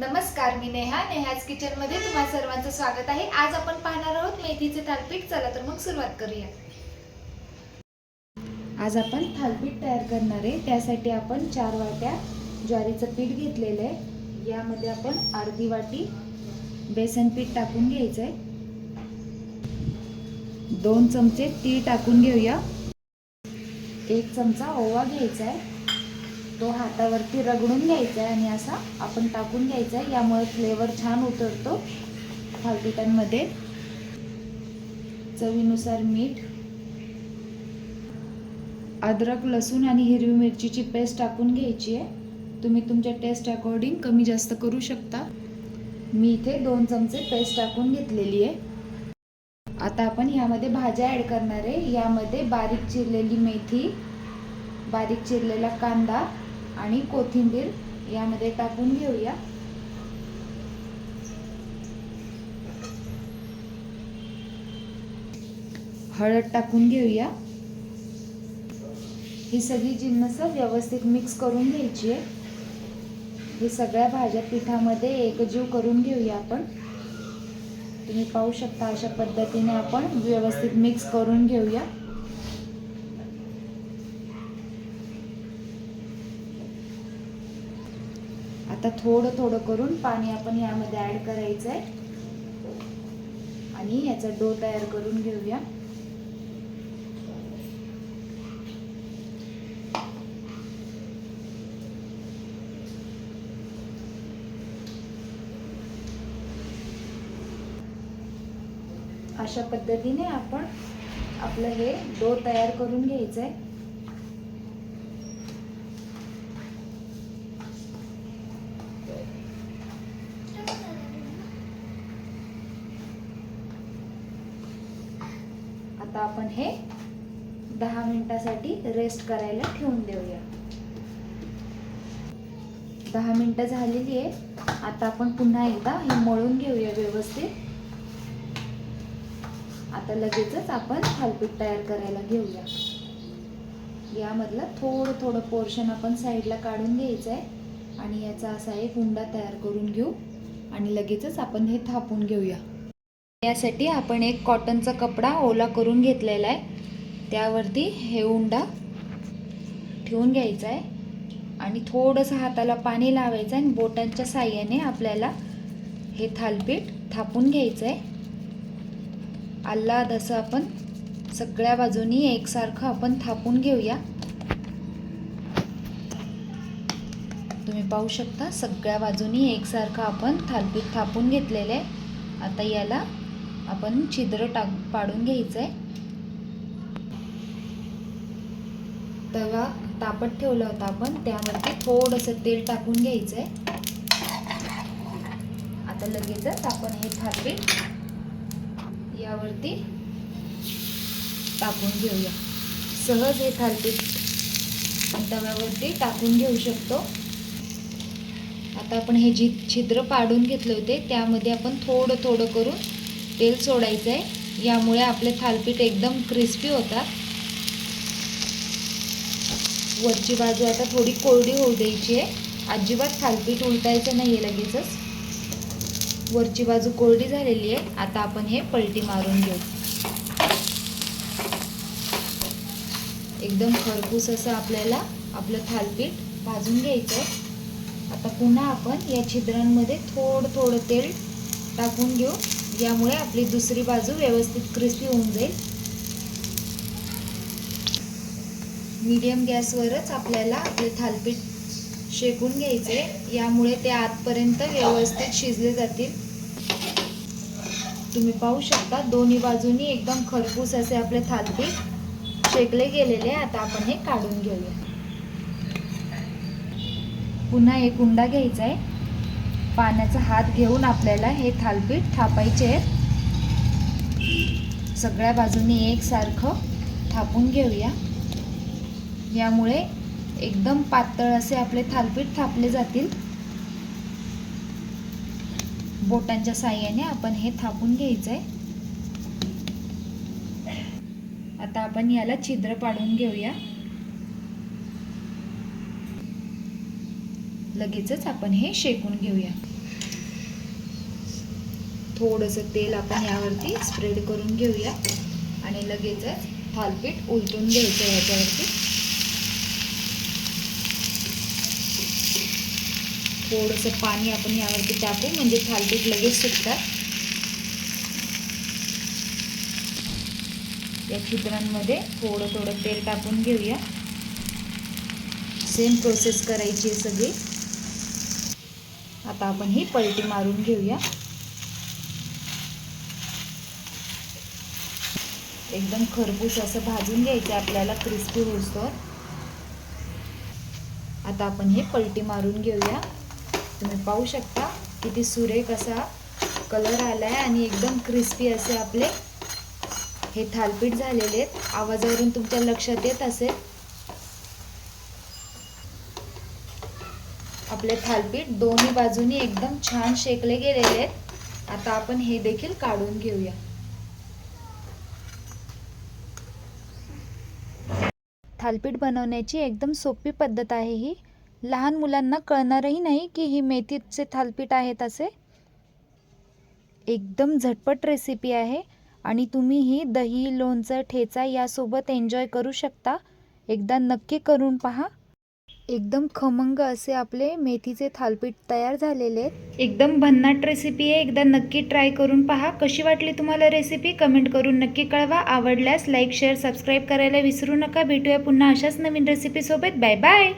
नमस्कार मी नेहा. नेहाज किचनमध्ये तुम्हा सर्वांचं स्वागत आहे. आज आपण पाहणार आहोत मेथीचे थालपीठ. चला तर मग सुरुवात करूया. आज आपण थालपीठ तयार करणार आहे. त्यासाठी आपण चार वाट्या ज्वारीचं पीठ घेतलेलं आहे. यामध्ये आपण अर्धी वाटी बेसन पीठ टाकून घ्यायचं आहे. दोन चमचे तीळ टाकून घेऊया. एक चमचा ओवा घ्यायचा आहे. तो हातावरती रगडून घ्यायचा आहे आणि असा आपण टाकून घ्यायचा आहे. यामुळे फ्लेवर छान उतरतो थालपिठांमध्ये चवीनुसार मीठ अद्रक लसूण आणि हिरवी मिरचीची पेस्ट टाकून घ्यायची आहे. तुम्ही तुमच्या टेस्ट अकॉर्डिंग कमी जास्त करू शकता. मी इथे दोन चमचे पेस्ट टाकून घेतलेली आहे. आता आपण यामध्ये भाज्या ॲड करणार आहे. यामध्ये बारीक चिरलेली मेथी बारीक चिरलेला कांदा आणि कोथिंबीर यामध्ये टाकून घेऊया. हळद टाकून घेऊया. ही सगळी जिन्नस व्यवस्थित मिक्स करून घ्यायची आहे. हे सगळ्या भाज्या पिठामध्ये एकजीव करून घेऊया आपण. तुम्ही पाहू शकता अशा पद्धतीने आपण व्यवस्थित मिक्स करून घेऊया. आता थोडं थोडं करून पाणी आपण यामध्ये ॲड करायचं आहे आणि याचा डो तयार करून घेऊया. अशा पद्धतीने आपण आपलं हे डो तयार करून घ्यायचं आहे आता आपण हे दहा मिनिटासाठी रेस्ट करायला ठेवून देऊया. दहा मिनिटं झालेली आहे आता आपण पुन्हा एकदा हे मळून घेऊया व्यवस्थित. आता लगेचच आपण थालपीठ तयार करायला घेऊया. यामधलं थोडं थोडं पोर्शन आपण साईडला काढून घ्यायचं आहे आणि याचा असा एक हुंडा तयार करून घेऊ. आणि लगेचच आपण हे थापून घेऊया. यासाठी आपण एक कॉटनचा कपडा ओला करून घेतलेला आहे. त्यावरती हे उंडा ठेवून घ्यायचा आहे. आणि थोडंसं हाताला पाणी लावायचं आणि बोटांच्या साह्याने आपल्याला हे थालपीठ थापून घ्यायचं आहे. आल्हाद असं आपण सगळ्या बाजूनी एकसारखं आपण थापून घेऊया. तुम्ही पाहू शकता सगळ्या बाजूनी एकसारखं आपण थालपीठ थापून घेतलेलं आहे. आता याला आपण छिद्र टाक पाडून घ्यायचं आहे तवा तापत ठेवला होता आपण त्यावरती थोडंसं तेल टाकून घ्यायचं आहे आता लगेचच आपण हे थालपीठ यावरती टाकून घेऊया. सहज हे थालपीठ तव्यावरती टाकून घेऊ शकतो. आता आपण हे जी छिद्र पाडून घेतले होते त्यामध्ये आपण थोडं थोडं करून तेल सोडायचं आहे यामुळे आपले थालपीठ एकदम क्रिस्पी होतात. वरची बाजू आता थोडी कोरडी होऊ द्यायची आहे. अजिबात थालपीठ उलटायचं नाही आहे लगेचच. वरची बाजू कोरडी झालेली आहे. आता आपण हे पलटी मारून घेऊ. एकदम खरपूस असं आपल्याला आपलं थालपीठ भाजून घ्यायचं आता पुन्हा आपण या छिद्रांमध्ये थोडं थोडं तेल टाकून घेऊ. यामुळे आपली दुसरी बाजू व्यवस्थित क्रिस्पी होऊन जाईल. मीडियम गॅसवरच आपल्याला आपले थालपीठ शेकून घ्यायचे. यामुळे ते आतपर्यंत व्यवस्थित शिजले जातील. तुम्ही पाहू शकता दोन्ही बाजूनी एकदम खरपूस असे आपले थालपीठ शेकले गेलेले. आता आपण हे काढून घेऊया. पुन्हा एक उंडा घ्यायचा आहे. पाण्याचा हात घेऊन आपल्याला हे थालपीठ थापायचे आहेत. सगळ्या बाजूनी एकसारखं थापून घेऊया. यामुळे एकदम पातळ असे आपले थालपीठ थापले जातील. बोटांच्या साह्याने आपण हे थापून घ्यायचं आहे आता आपण याला छिद्र पाडून घेऊया. लगेचच आपण हे शेकून घेऊया. थोडंसं तेल आपण यावरती स्प्रेड करून घेऊया. आणि लगेचच थालपीठ उलटून घ्यायचं याच्यावरती. थोडंसं पाणी आपण यावरती टाकू म्हणजे थालपीठ लगेच सुटतात. या छिद्रांमध्ये थोडं थोडं तेल टाकून घेऊया. सेम प्रोसेस करायची आहे सगळी. आता आपण ही पलटी मारून घेऊया. एकदम खरपूस असं भाजून घ्यायचं आपल्याला क्रिस्पी होईस्तोवर आता आपण हे पलटी मारून घेऊया. तुम्ही पाहू शकता किती सुरेख असा कलर आलाय आणि एकदम क्रिस्पी असे आपले हे थालपीठ झालेले आहेत. आवाजावरून तुमच्या लक्षात येत असेल. आपले थालपीठ दोन्ही बाजूनी एकदम छान शेकले गेलेले आहेत. आता आपण हे देखील काढून घेऊया. थालपीठ बनवण्याची एकदम सोपी पद्धत आहे ही. लहान मुलांना कळणारही नाही की ही मेथीचे थालपीठ आहेत असे. एकदम झटपट रेसिपी आहे आणि तुम्ही ही दही लोणचं ठेचा यासोबत एन्जॉय करू शकता. एकदा नक्की करून पहा. एकदम खमंग असे आपले मेथीचे थालपीठ तयार झालेले आहेत. एकदम भन्नाट रेसिपी आहे. एकदा नक्की ट्राय करून पहा. कशी वाटली तुम्हाला रेसिपी कमेंट करून नक्की कळवा. आवडल्यास लाईक शेअर सबस्क्राईब करायला विसरू नका. भेटूया पुन्हा अशाच नवीन रेसिपीसोबत बाय बाय